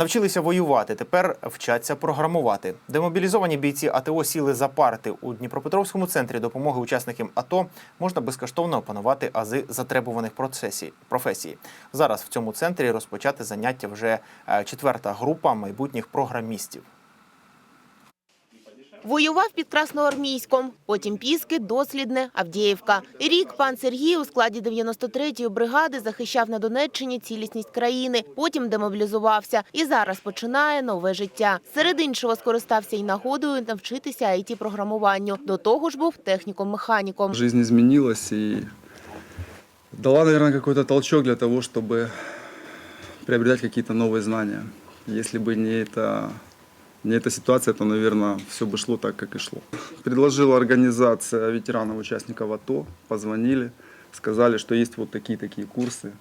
Навчилися воювати, тепер вчаться програмувати. Демобілізовані бійці АТО сіли за парти у Дніпропетровському центрі допомоги учасникам АТО можна безкоштовно опанувати ази затребуваних процесій професій. Зараз в цьому центрі розпочати заняття вже е, четверта група майбутніх програмістів. Воював під Красноармійськом, потім Піски, Дослідне, Авдіївка. Рік пан Сергій у складі 93-ї бригади захищав на Донеччині цілісність країни, потім демобілізувався і зараз починає нове життя. Серед іншого скористався й нагодою навчитися IT-програмуванню. До того ж був техніком-механіком. Жизнь изменилась и дала, наверное, какой-то толчок для того, чтобы приобретать какие-то новые знания. Если бы не эта, не эта ситуация, то, наверное, все бы шло так, как и шло. Предложила организация ветеранов, участников АТО, позвонили, сказали, что есть вот такие-такие курсы,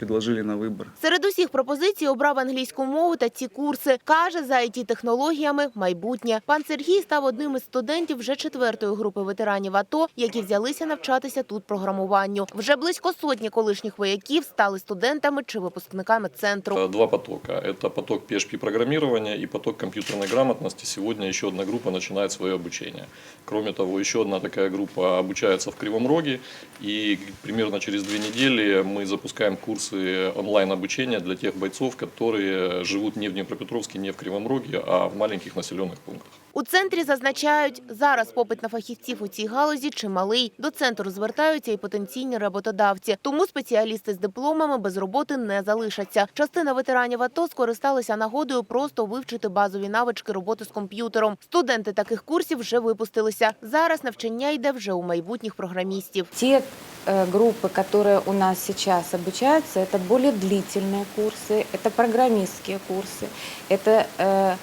предложили на выбор. Серед усіх пропозицій обрав англійську мову та ці курси. Каже, за IT-технологіями майбутнє. Пан Сергій став одним із студентів вже четвертої групи ветеранів АТО, які взялися навчатися тут програмуванню. Вже близько сотні колишніх вояків стали студентами чи випускниками центру. Э, Два потока. Это поток PHP-программирования и поток компьютерной грамотности. Сегодня еще одна группа начинает свое обучение. Кроме того, еще одна такая группа обучается в Кривом Роге. И примерно через две недели мы запускаем курсы онлайн-обучения для тех бойцов, которые живут не в Днепропетровске, не в Кривом Роге, а в маленьких населенных пунктах. У центрі зазначають, зараз попит на фахівців у цій галузі чималий. До центру звертаються і потенційні роботодавці. Тому спеціалісти з дипломами без роботи не залишаться. Частина ветеранів АТО скористалися нагодою просто вивчити базові навички роботи з комп'ютером. Студенти таких курсів вже випустилися. Зараз навчання йде вже у майбутніх програмістів. Те э, группы, которые у нас сейчас обучаются, это более длительные курсы, это программистские курсы, это э, м,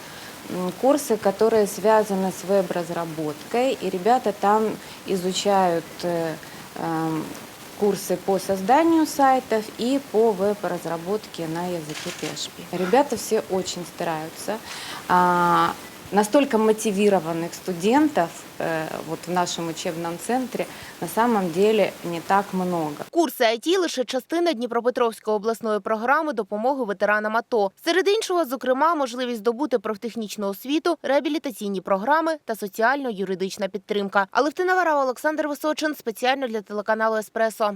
курсы, которые связаны с веб-разработкой, и ребята там изучают э, эм, курсы по созданию сайтов и по веб-разработке на языке PHP. Ребята все очень стараются. Настолько мотивированных студентов э, вот в нашем учебном центре на самом деле не так много. Курси IT – лише частина Дніпропетровської обласної програми допомоги ветеранам АТО. Серед іншого, зокрема, можливість здобути профтехнічну освіту, реабілітаційні програми та соціально-юридична підтримка. Алевтина Варава, Олександр Височин спеціально для телеканалу Еспресо.